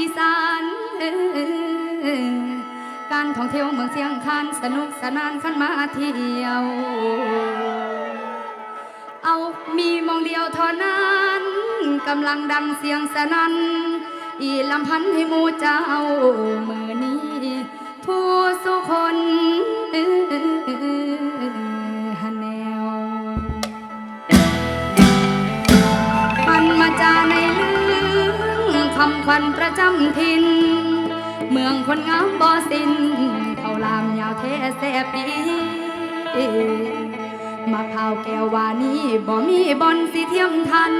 อีสานการท่องเที่ยวเมืองเชียงคานสนุกสนานขันมาเที่ยว เอามีมองเดียวเท่านั้นกำลังดังเสียงสนั่นอีลำพันให้มูเจ้ามือนี้ผู้สุข งคนงามบ่อสินเขาลามยาวแท้แสปีมาพร้าวแก้ววานี้บ่มีบอนสิเทียมทัน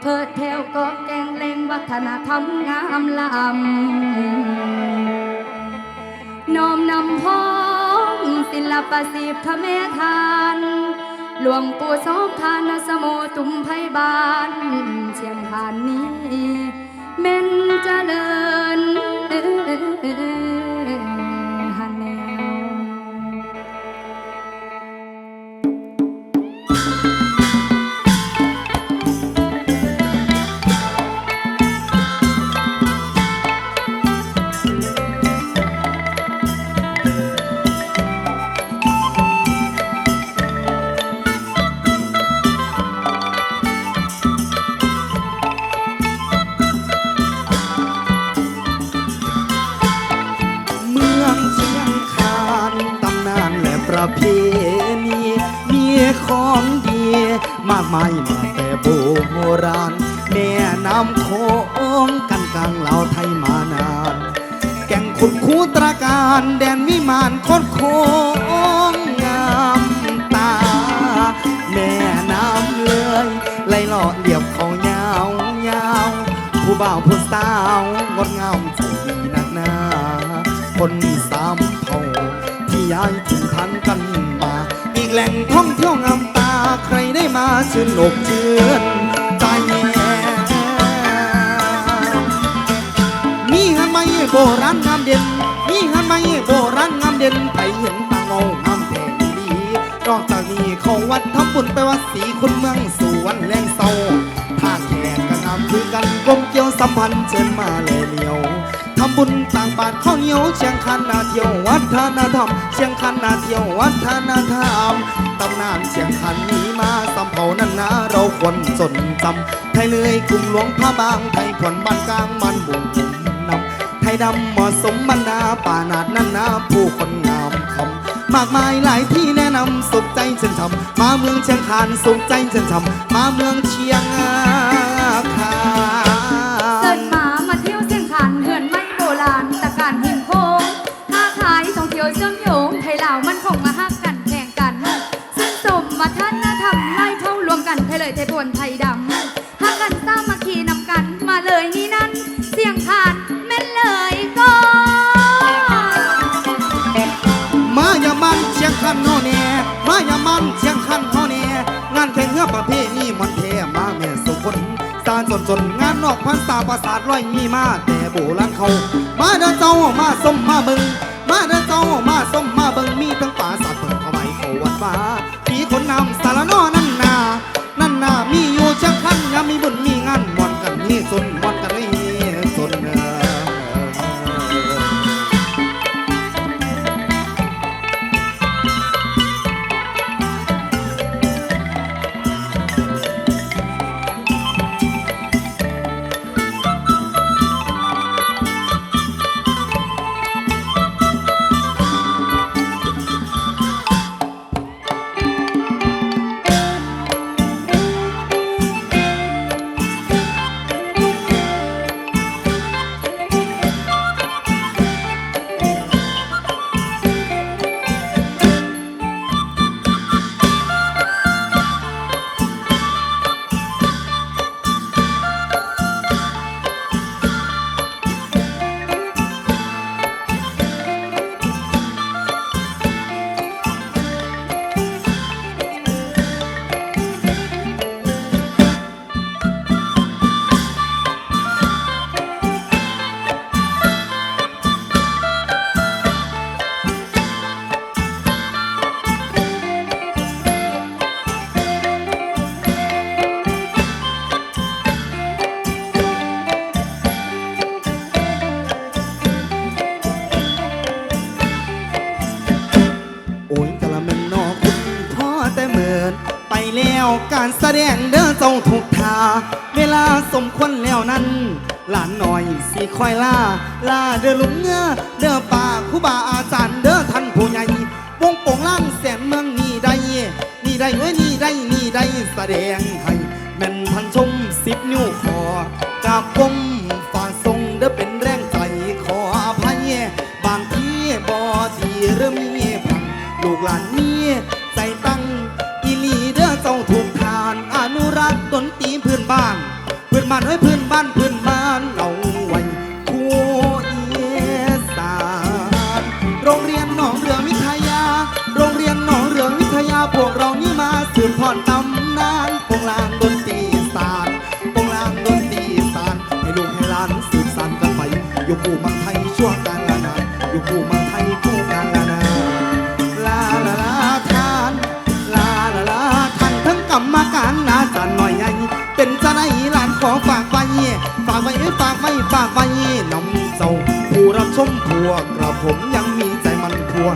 เพิดแถวก็แกงเลงวัฒนธรรมงามลำน้อมนำพ้องศิลปศิพระเมธานหลวงปู่โสภานสโมตุมไพบานเชียงคานนี้ แม่นจะเลิน ประเพณีมีของดี มากมายมาแต่โบราณ แม่น้ำโขงกันกลางเหล่าไทยมานาน แก่งขุดคูตราการแดนวิมานโคดโคงงามตา แม่น้ำเลยไหลหล่อเดียบเขายาวยาวผู้บ่าวผู้สาวงดงามใจดีนักหนาคนสามเผ่า ย้ายถิ่นฐานกันมา อีกแหล่งท่องเที่ยวงามตาใครได้มาชื่นอกชื่นใจมีหันไม้โบราณงามเด่นมีหันไม้โบราณงามเด่นไปเห็นตาเงางามแผ่ดีนอกจากนี้เขาวัดทำบุญไปวัดศรีคุณเมืองสวนแรงเศร้าท่าแขกก็งามคือกันกลมเกี่ยวสัมพันธ์เชิญมาเลยเลียวำบุญต่างบาทข้าวเหนียวเชียงคันนาเที่ยววัฒนธรรมเชียงคันนาเที่ยววัฒนธรรมตำนานเชียงคันนี้มาสำเภานั้นนะเราควรจดจำไทยเลยกรุงหลวงพระบางไทยผ่อนบ้านกลางมันบุญนำไทยดำเหมาะสมบรรดาป่านาดนั้นนาผู้คนงามคำมากมายหลายที่แนะนำสุขใจเช่นทำมาเมืองเชียงคานสุขใจเช่นทำมาเมืองเชียงคาน เชื่อมโยงไทยลาวมันคงมาฮักกันแข่งกัน ซึ่งสมมาท่านธรรมไล่เท่ารวมกันไทยเลยไทยทวนไทยดำฮักกันสร้างมาคีนำกันมาเลยนี่นั่น เสียงขานแม่นเลยก็มาอย่ามันเชียงคันโนเนี่ยมาอย่ามันเชียงคันโนเนี่ยงานแข่งเรือประเพณีมันเทมาแม่สุคนสารจนจนงานนอกพันตาประสาทร้อยมีมาแต่โบราณเขา มาเดินเจ้ามาส้มมาบิงมาเดิน င်းမဆုံး โอ้ยกะละแม่นนอคุณพ่อแต่เหมือนไปแล้วการแสดงเด้อเจ้าถูกทา เวลาสมควรแล้วนั้น หลานหน่อยสิคอยล่าล่าเด้อลุงเงือเด้อป่าคุบาอาจารย์เด้อท่านผู้ใหญ่วงโป่งล่างแสนเมืองนี่ได้ นี่ได้เว้ยนี่ได้นี่ได้แสดงให้แม่นท่านชมสิบนิ้วขอจากวงานนี้ใจตั้งอีหลีเด้อเจ้าถูกทาน อนุรักษ์ดนตรีพื้นบ้าน พื้นบ้านเฮ้ยพื้นบ้านพื้นบ้านเอาไว้คู่อีสานโรงเรียนหนองเรือวิทยา โรงเรียนหนองเรือวิทยาพวกเรานี่มาสืบทอดตำนานปงลางดนตรีศาสตร์โปงลางดนตรีศาสตร์ให้ลูกให้หลานสืบสานกันไปอยู่คู่มืองไทยชั่วการละน ฝากไว้ฝากไว้ฝากไว้ฝากไว้นำเจ้าผู้รับชมพวกระผมยังมีใจมันผัว